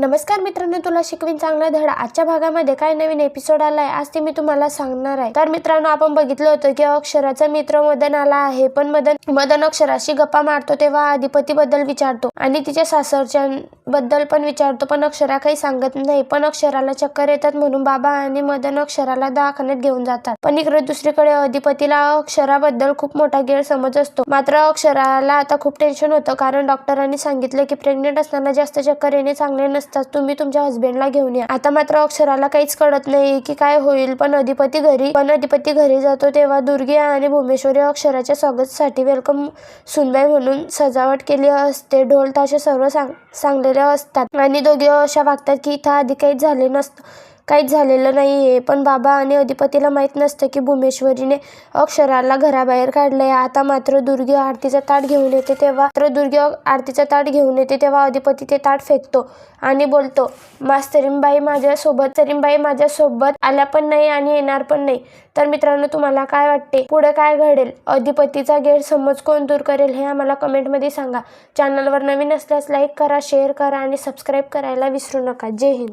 नमस्कार मित्रांनो तुला शिकवीन चांगला धडा. आजच्या भागामध्ये काय नवीन एपिसोड आलाय. आज ते मी तुम्हाला सांगणार आहे. तर मित्रांनो आपण बघितलं होतं की अक्षराचा मित्र मदन आला आहे. पण मदन मदन अक्षराशी गप्पा मारतो तेव्हा अधिपती बद्दल विचारतो. आणि तिच्या सासरच्या बद्दल पण विचारतो पण अक्षरा काही सांगत नाही. पण अक्षराला चक्कर येतात म्हणून बाबा आणि मदन अक्षराला दवाखान्यात घेऊन जातात. पण इकडे दुसरीकडे अधिपतीला अक्षराबद्दल खूप मोठा गैरसमज असतो. मात्र अक्षराला आता खूप टेन्शन होतं कारण डॉक्टरांनी सांगितलं की प्रेग्नेंट असताना जास्त चक्कर येणे चांगले नसतात. तुम्ही तुमच्या हस्बंडला घेऊन या. आता मात्र अक्षराला काहीच कळत नाही की काय होईल. पण अधिपती घरी पण अधिपती घरी जातो तेव्हा दुर्गे आणि भुमेश्वरी अक्षराच्या स्वागतासाठी वेलकम सुनबाई म्हणून सजावट केली असते. ढोल ताशे सर्व सांग सांगलेले असतात. आणि दोघे अशा वागतात की इथं आधी काहीच झाले नसतं. काहीच झालेलं नाहीये. पण बाबा आणि अधिपतीला माहीत नसतं की भुमेश्वरीने अक्षराला घराबाहेर काढलंय. आता मात्र दुर्गी आरतीचा ताट घेऊन येते तेव्हा मात्र दुर्गी आरतीचा ताट घेऊन येते तेव्हा अधिपती ते ताट फेकतो आणि बोलतो मास्तरीमबाई माझ्यासोबत तरीनबाई माझ्यासोबत आल्या पण नाही आणि येणार पण नाही. तर मित्रांनो तुम्हाला काय वाटते? पुढे काय घडेल? अधिपतीचा गैरसमज कोण दूर करेल हे आम्हाला कमेंटमध्ये सांगा. चॅनलवर नवीन असल्यास लाईक करा शेअर करा आणि सबस्क्राईब करायला विसरू नका. जय हिंद.